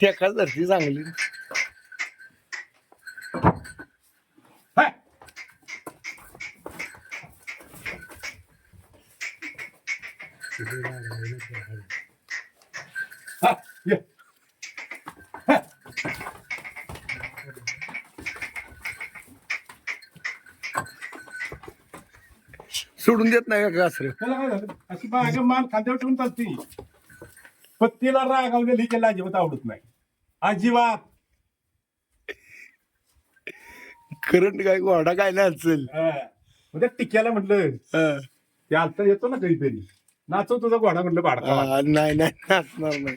ठेका धरती चांगली. हा. सोडून देत नाही का कासरे त्याला काय झालं? अशी बाग मान खांद्यावर ठेवून चालती. पण तिला रागावलेली त्याला अजिबात आवडत नाही. अजिबात. करंट काय घोडा काय नाही असेल. हा. म्हणजे टिक्याला म्हटलं हा. ते आता येतो ना कधीतरी नाचव तुझा घोडा म्हटलं बाडका नाही नाही नाचणार नाही.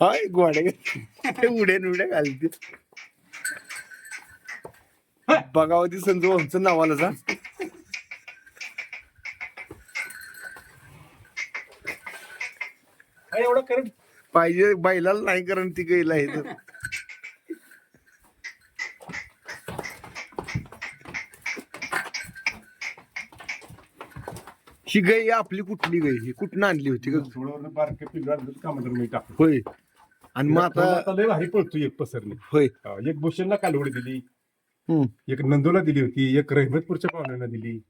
हाय घोडे. ते उड्या उड्या घालते बघावं ती संजू आमचं नावाला जा हा, एवढं करंट पाहिजे बैलाला नाही कारण ती गैला आहे तर. ही गाय आपली कुठली गाय ही कुठनं आणली होती ग? थोडं बारके मी टाकतो होय. आणि मग आता आता लय भारी पळतो एक पसरणे होय. हा, एक भूषणला कालवडी दिली. हम्म. एक नंदूला दिली होती. एक रहमतपूरच्या पाहुण्यांना दिली.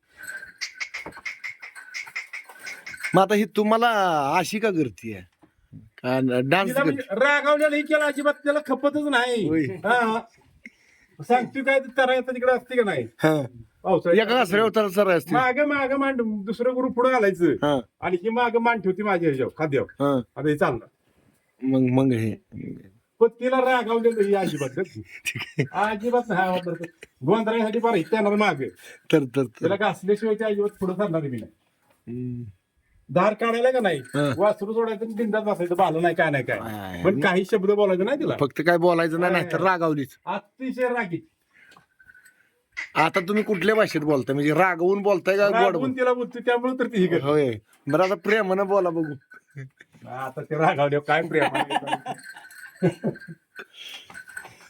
मग आता ही तुम्हाला अशी का करतीये डान्स तिला म्हणजे रागावलेला हे केला अजिबात त्याला खपतच होय. नाही हा. सांगतो काय तर येतं तिकडे असते का नाही? पावसाळ्यात एका कासऱ्यावर तर सर असते. माग माग मांड दुसरं गुरु पुढे घालायचं. हा. आणि ही माग मान ठेवती माझ्या ह्याच्यावर खाद्यावर. हा. आता हे चालणार मग मग हे. पण तिला रागावलेलं ही अजिबात. अजिबात नाही गोंधळासाठी बरं येणार माग. तर तर तर. त्याला घासल्याशिवाय ते अजिबात पुढे चालणार मी नाही. हम्म. धार काढायला का नाही? हा. वासरू सोडायचं बिंदात बसायचं बालं नाही काय नाही काय. पण काही शब्द बोलायचं नाही तिला. फक्त काय बोलायचं नाही नाहीतर रागावलीच. अतिशय रागीत आता तुम्ही कुठल्या भाषेत बोलताय? म्हणजे रागवून बोलताय का गोड रागवून बोल- तिला बोलते त्यामुळे तर ती ही करते. होय. बरं आता प्रेमानं बोला बघू. आता ते रागावले काय प्रेम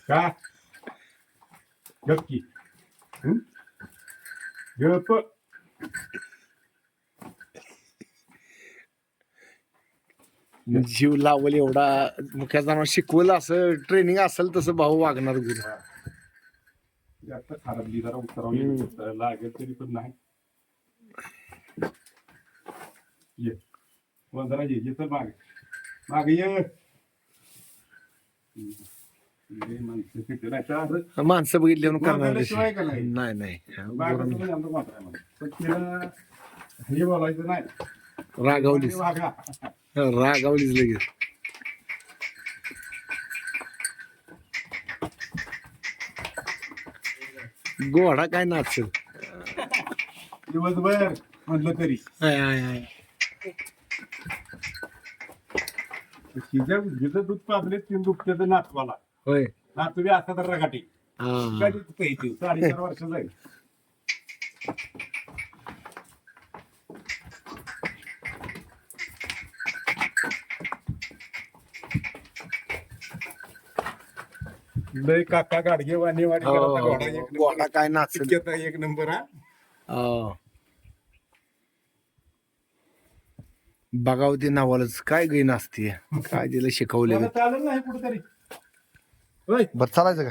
का? गप्की? गप. जीव लावल एवढा मुख्या जणांना शिकवलं असं ट्रेनिंग असेल तसं भाऊ वागणार गुरु. जास्त खराबली जरा उतरवली लागेल तरी पण नाही. ये. ये ये तर मागे. मागे ये. ये माणसं बघितली करणार नाही? नाही हे बोलायचं नाही. रागावलीच. रागावलीच लगेच. गोडा काय नाचल दिवसभर म्हटलं तरी. जिथं दूध पाजले तीन दुपट्याचं नातवाला होय. नातू बी असता तर रगाटी. साडेचार वर्ष जाईल लय काका गाडगे वाणी वाणी हो, करता घोडा एक नंबर. काय नाचल. इतक्यात एक नंबर हा. हो. बघावती नावालाच काय गई नाचते काय तिला शिकवले चालेल नाही कुठेतरी. होय. बरं चालायचं का?